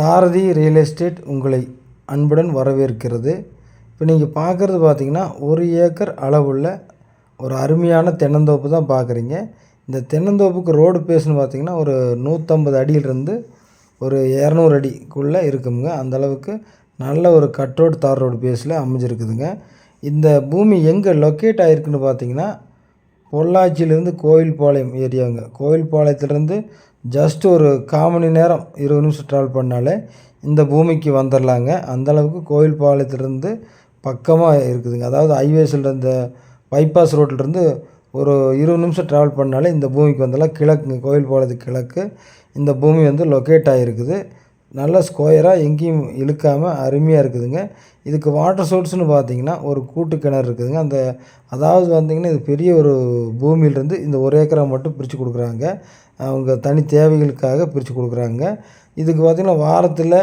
சாரதி real estate உங்களை அன்புடன் வரவேற்கிறது. இப்போ நீங்கள் பார்க்குறது பார்த்தீங்கன்னா ஒரு ஏக்கர் அளவுள்ள ஒரு அருமையான தென்னந்தோப்பு தான் பார்க்குறீங்க இந்த தென்னந்தோப்புக்கு ரோடு பேஸ்னு பார்த்திங்கன்னா ஒரு நூற்றம்பது அடியிலிருந்து ஒரு இரநூறு அடிக்குள்ளே இருக்குங்க. அந்த அளவுக்கு நல்ல ஒரு கட் ரோடு தார் ரோடு பேஸில் அமைஞ்சிருக்குதுங்க. இந்த பூமி எங்கே லொக்கேட் ஆகிருக்குன்னு பார்த்தீங்கன்னா பொள்ளாச்சியிலேருந்து கோயில்பாளையம் ஏரியாங்க. கோயில்பாளையத்துலேருந்து ஜஸ்ட் ஒரு கால் மணி நேரம் இருபது நிமிஷம் ட்ராவல் பண்ணாலே இந்த பூமிக்கு வந்துடலாங்க அந்தளவுக்கு கோயில்பாளையத்துலேருந்து பக்கமாக இருக்குதுங்க. அதாவது ஹைவேஸில் இந்த பைபாஸ் ரோட்லேருந்து ஒரு இருபது நிமிஷம் ட்ராவல் பண்ணாலே இந்த பூமிக்கு வந்துடலாம் கிழக்குங்க கோயில்பாளையத்துக்கு கிழக்கு. இந்த பூமி வந்து லொக்கேட் ஆகிருக்குது நல்ல ஸ்கொயராக எங்கேயும் இழுக்காமல் அருமையாக இருக்குதுங்க. இதுக்கு வாட்டர் சோர்ஸ்னு பார்த்தீங்கன்னா ஒரு கூட்டு கிணறு இருக்குதுங்க. அந்த அதாவது வந்தீங்கன்னா இது பெரிய ஒரு பூமியிலேருந்து இந்த ஒரு ஏக்கரை மட்டும் பிரித்து கொடுக்குறாங்க. அவங்க தனி தேவைகளுக்காக பிரித்து கொடுக்குறாங்க. இதுக்கு பார்த்திங்கன்னா வாரத்தில்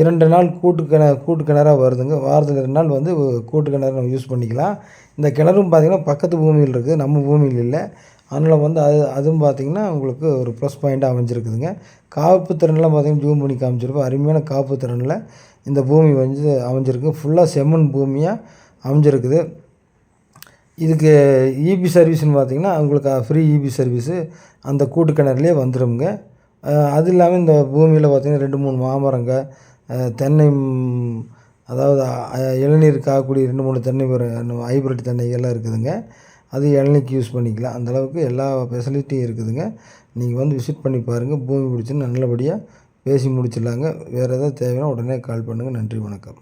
இரண்டு நாள் கூட்டு கிண கூட்டு கிணறாக வருதுங்க. வாரத்தில் ரெண்டு நாள் வந்து கூட்டு கிணறு நம்ம யூஸ் பண்ணிக்கலாம். இந்த கிணறும் பார்த்திங்கன்னா பக்கத்து பூமியில் இருக்குது. நம்ம பூமியில் இல்லை. அதனால் வந்து அது அதுவும் பார்த்திங்கன்னா உங்களுக்கு ஒரு ப்ளஸ் பாயிண்ட்டாக அமைஞ்சிருக்குதுங்க. காப்பு திறன்லாம் பார்த்திங்கன்னா ஜூம் பண்ணி காமிச்சிருப்போம் அருமையான காப்பு திறனில் இந்த பூமி வந்து அமைஞ்சிருக்கு. ஃபுல்லாக செம்மண் பூமியாக அமைஞ்சிருக்குது. இதுக்கு இபி சர்வீஸ்னு பார்த்திங்கன்னா உங்களுக்கு ஃப்ரீ இபி சர்வீஸு அந்த கூட்டு கிணறுலேயே வந்துடுங்க அது இல்லாமல் இந்த பூமியில் பார்த்திங்கன்னா ரெண்டு மூணு மாமரங்க தென்னை அதாவது இளநீர் காக்கக்கூடிய ரெண்டு மூணு தென்னை ஹைப்ரிட் தென்னைகள்லாம் இருக்குதுங்க. அது இளநிக்கு யூஸ் பண்ணிக்கலாம். அந்தளவுக்கு எல்லா ஃபெசிலிட்டியும் இருக்குதுங்க. நீங்கள் வந்து விசிட் பண்ணி பாருங்கள் பூமி பிடிச்சின்னு நல்லபடியாக பேசி முடிச்சிடலாங்க. வேறு எதாவது தேவைன்னா உடனே கால் பண்ணுங்கள் நன்றி வணக்கம்.